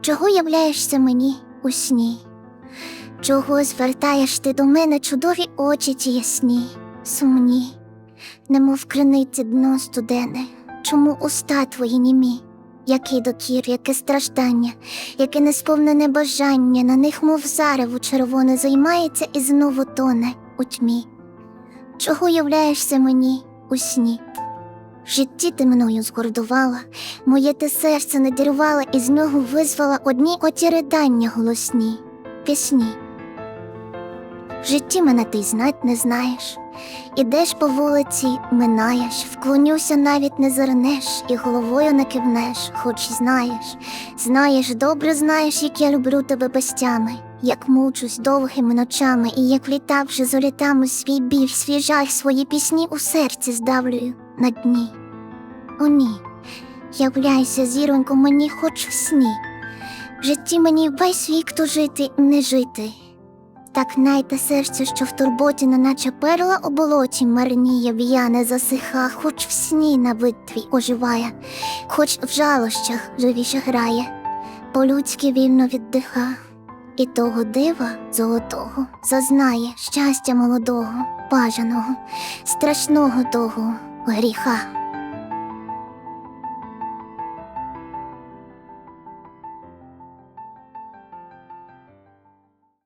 чого являєшся мені у сні? Чого звертаєш ти до мене чудові очі ті ясні, сумні, немов криниці дно студене, чому уста твої німі? Який докір, яке страждання, яке несповнене бажання, на них, мов зарево червоне, займається і знову тоне у тьмі. Чого являєшся мені у сні? Житті ти мною згордувала, моє ти серце надірвала і з нього визвала одні оті ридання голосні, пісні. В житті мене ти знать не знаєш, ідеш по вулиці, минаєш, вклонюся, навіть не зернеш, і головою не кивнеш, хоч знаєш, знаєш, добре знаєш, як я люблю тебе без тями, як мучусь довгими ночами, і як літавши з літами свій біль, свій жаль, свої пісні у серці здавлюю на дні. О ні, являйся, зіронько, мені хоч в сні. В житті мені весь вік то жити, не жити. Так найте серце, що в турботі, неначе перла у болоті марніє, в'яне засиха, хоч в сні на вид твій оживає, хоч в жалощах живіше грає, по-людськи вільно віддиха, і того дива золотого зазнає щастя молодого, бажаного, страшного того гріха.